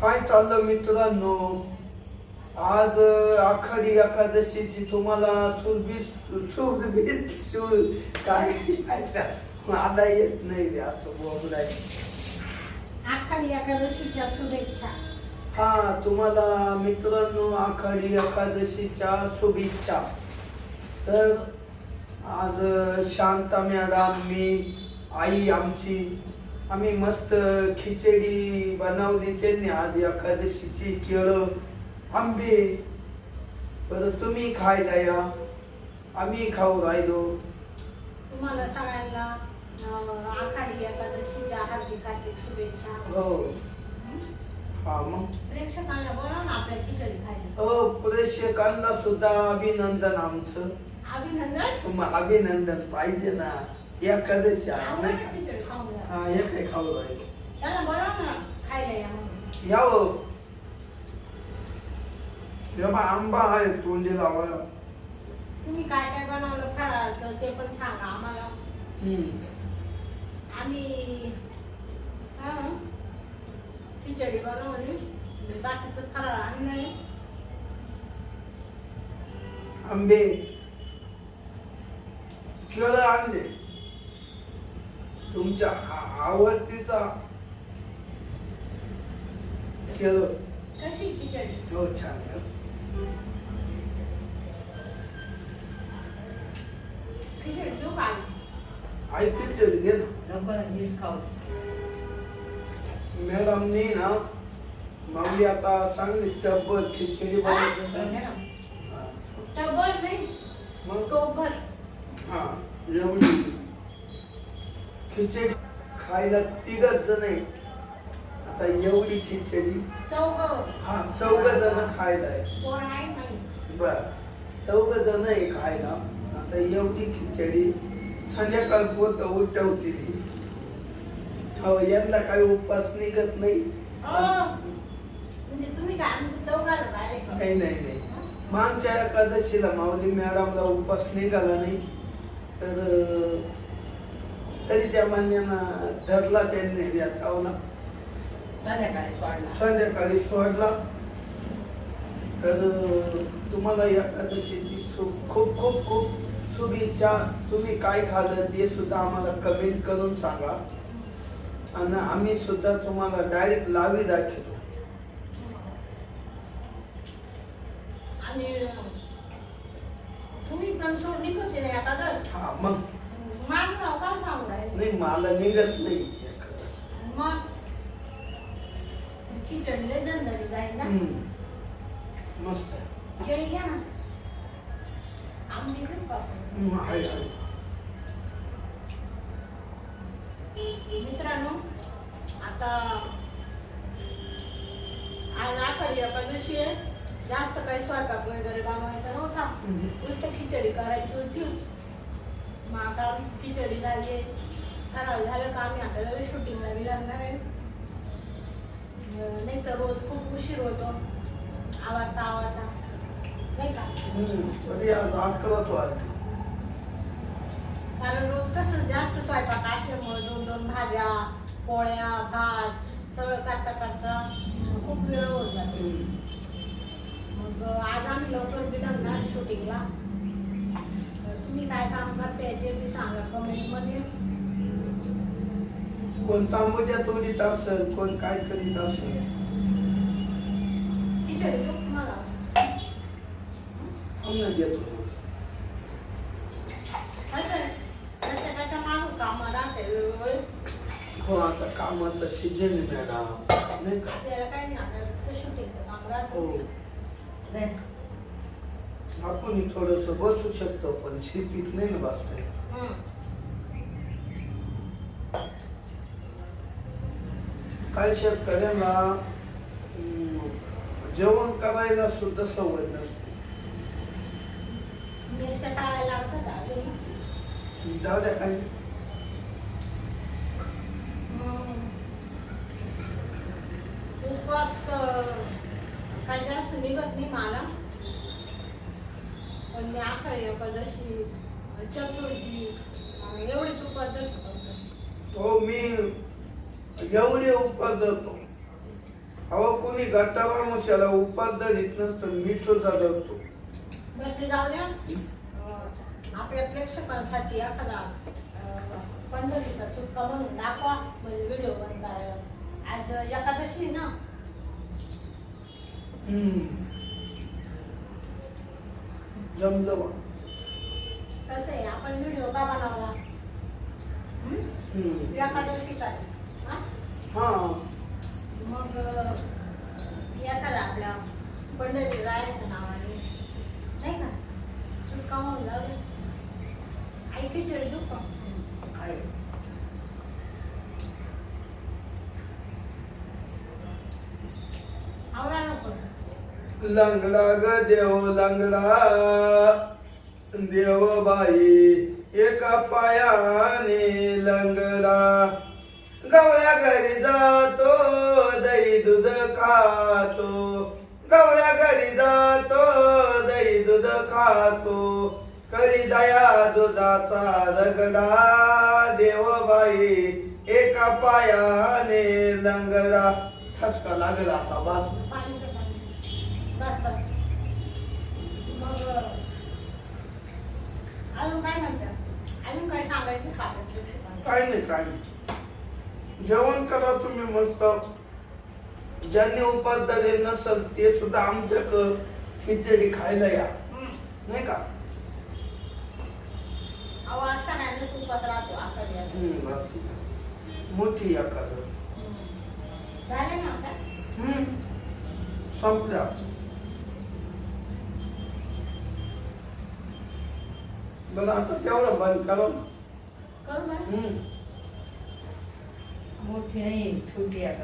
काय चाललं मित्रांनो? आज आखाडी एकादशीची तुम्हाला सुरबी सुरबी सूर काय मला येत नाही असं बोलाय आखाडी एकादशीच्या शुभेच्छा. हा तुम्हाला मित्रांनो आखाडी एकादशीच्या शुभेच्छा. तर आज शांता मॅडम मी आई आमची आम्ही मस्त खिचडी बनवली त्यांनी. आज एकादशीची केळं आंबे. बरं तुम्ही खायला या. आम्ही खाऊ राहिलो. तुम्हाला सगळ्यांना अं, आखाडी एकादशीच्या हार्दिक हार्दिक शुभेच्छा. हो. हा मग? प्रेक्षकांना बोला ना आपल्या खिचडी खायला. हो प्रेक्षकांना सुद्धा अभिनंदन आमचं. अभिनंदन? मग अभिनंदन पाहिजे ना. एकादशी आहे, नाही का? हा हे काय खाऊ राहिले त्याला बोला ना खायला या म्हणून. या हो हे बा आंबा आहे तोंडी तुम्ही काय काय बनवलं फराळाचं ते पण सांगा आम्हाला. हम्म. आम्ही हा, खिचडी बनवली. बाकीचं फराळ आणलंय आंबे. केळं आणले. तुमच्या आ- आवडतीचा केळं कशी खिचडी? हो छान आहे. खिचडी देऊ का ऐकून तरी घे ना. लवकर हीच खाऊ. मॅडमनी ना माऊली आता चांगली टब्बर खिचडी बनवली मॅडम. हा. टबर नाही मग? टोबर हा एवढी. खिचडी खायला तिघच जण आहे आता एवढी खिचडी. चौग हा चौघ जण खायला आहे? बर. चौघ जण आहे खायला. आता एवढी खिचडी संध्याकाळ पोत उठवते हो यांना काही उपास निघत नाही. हो. म्हणजे? नाही नाही नाही. मागच्या एकादशीला माऊली मॅडमला उपास निघाला नाही. तर तरी त्या मान्यानं धरला त्यांनी या तावला संध्याकाळी सोडला. तर तुम्हाला एकादशीची शु- खूप खूप खूप शुभेच्छा. तुम्ही काय खाल्लं ते सुद्धा आम्हाला कमेंट करून सांगा. आणि आम्ही सुद्धा तुम्हाला डायरेक्ट लावी दाखवतो. आणि तुम्ही पण सोडलीच होती ना एकादश? हा मग माझं नाव का सांगू राहिले नाही मला निघत नाही मग? खिचडी लय ना. हम्म. मस्त आहे. केळी घ्या ना. आंबे घेऊ का हम्म, आहे, आहे. मित्रांनो आता आज आखाडी एकादशी आहे. जास्त काही स्वयंपाक वगैरे बनवायचा नव्हता. हम्म. नुसतं खिचडी करायची होती. मग आता खिचडी झाली खराब झालं का आम्ही आता लगेच शूटिंगला बी लागणार आहे. नाही तर रोज खूप उशीर होतो. आवडता आवडता. नाही का? कारण रोज कसं जास्त स्वयंपाक असल्यामुळे दोन दोन भाज्या पोळ्या भात सगळं करता करता खूप वेळ होत जातो. मग आज आम्ही लवकर बी लागणार शूटिंगला तुम्ही काय काम करते ते बी सांगा कमेंटमध्ये कोण तांबूच्या तोडीत असेल कोण काय करीत असेल. राहते वेळोवेळी हो आता कामाचा सीजन आहे मॅडम नाही का? हो. आपण थोडस बसू शकतो पण शेतीत नाही ना बसतोय काय शेतकऱ्यांना जेवण करायला सुद्धा सवय नसते. जाऊ द्या काय उपवास काही जास्त निघत नाही मला. पण मी आखाडी एकादशी चतुर्थी एवढेच उपवास फक्त. हो मी एवढे धरतो अहो कोणी गटाला मुशाला उपास धरीत नसतं मी सुद्धा धरतो बरं ते जाऊ द्या अं, आपल्या प्रेक्षकांसाठी एखादा अं, पंढरीचा चुटका म्हणून दाखवा म्हणजे व्हिडिओ बंद करायला आज एकादशी आहे ना हम्म. जमलं बा. कसं आहे आपण व्हिडिओ का बनवला हं? हम्म. एकादशीसाठी हा? हा मग अं, एखादा आपल्या पंढरी रायाच्या नावाने नाही का चुटका म्हणून जाऊ दे आई खिचडी दुख आहे. आवडा नको लंगला ग देव लंगला. देव बाई एका पायाने लंगला गवळ्या घरी जातो दही दूध खातो. गवळ्या घरी जातो दही दूध खातो. करी दया दुधाचा रगडा. देवबाई एका पायाने लंगडा. ठसका लागला आता बस. बस बस. मग अजून काय म्हणतात? अजून काय सांगायचं? का नाही काय नाही. जेवण करा तुम्ही मस्त. ज्यांनी उपासदारी नसल ते सुद्धा आमच्याकडं खिचडी खायला या. नाही का? अहो राहतो हम्म, बाकी. मोठी या करा झाले ना आता? हम्म. संपल्या बरं आता तेवढं बंद करा ना करू ना हम्म मोठी नाही छोटी आहे